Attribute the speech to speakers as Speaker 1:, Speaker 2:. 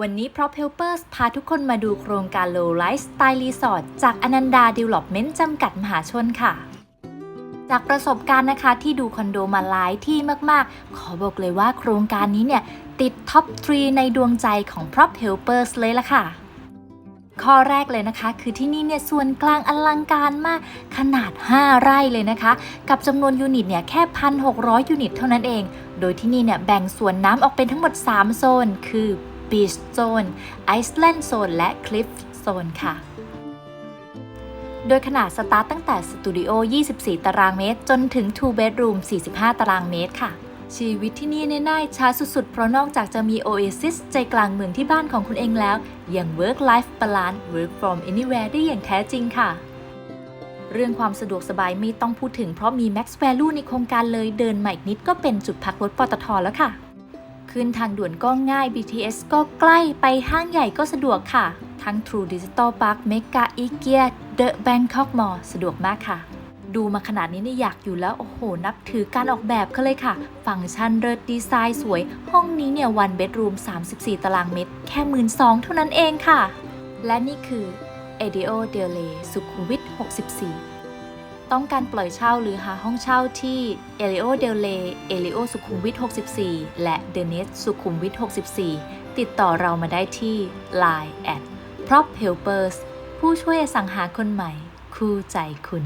Speaker 1: วันนี้ Prop Helpers พาทุกคนมาดูโครงการ Low Lifestyle Resort จากอนันดา Development จำกัดมหาชนค่ะ จากประสบการณ์นะคะที่ดูคอนโดมาหลายที่มากๆ ขอบอกเลยว่าโครงการนี้เนี่ย ติดท็อป 3 ในดวงใจของ Prop Helpers เลยละค่ะ ข้อแรกเลยนะคะ คือที่นี่เนี่ยส่วนกลางอลังการมากขนาด 5 ไร่เลยนะคะ กับจำนวนยูนิตเนี่ยแค่ 1,600 ยูนิตเท่านั้นเอง โดยที่นี่เนี่ยแบ่งส่วนน้ำออกเป็นทั้งหมด 3 โซน คือ Beach Zone Iceland Zone และ Cliff Zone ค่ะ โดยขนาดสตาร์ตตั้งแต่สตูดิโอ 24 ตารางเมตร จนถึง 2 bedroom 45 ตารางเมตรค่ะ ชีวิตที่นี่เนี่ยน่าอิจฉาสุดๆ เพราะนอกจากจะมี Oasis ใจกลางเมืองที่บ้านของคุณเองแล้ว ยัง Work Life Balance Work from Anywhere ได้อย่างแท้จริงค่ะเรื่องความสะดวกสบายไม่ต้องพูดถึงเพราะมี Max Value ในโครงการเลยเดินมาอีกนิดก็เป็นจุดพักรถปตทแล้วค่ะ ขึ้นทางด่วนก็ง่าย BTS ก็ใกล้ไปห้างใหญ่ก็สะดวกค่ะ ทั้ง True Digital Park Mega IKEA The Bangkok Mall สะดวกมากค่ะ ดูมาขนาดนี้เนี่ยอยากอยู่แล้ว โอ้โห นับถือการออกแบบเขาเลยค่ะ ฟังก์ชันเลิศดีไซน์สวย ห้องนี้เนี่ย one bedroom 34 ตารางเมตร แค่1 2ื่นสองเท่านั้นเองค่ะ และนี่คือ e d i o d e l e สุขุมวิท 64 ต้องการปล่อยเช่าหรือหาห้องเช่าที่เอลิโอเดลเลเอลิโอสุขุมวิท 64 และเดนิสสุขุมวิท 64 ติดต่อเรามาได้ที่ Line at prop helpers ผู้ช่วยสังหาคนใหม่ คู่ใจคุณ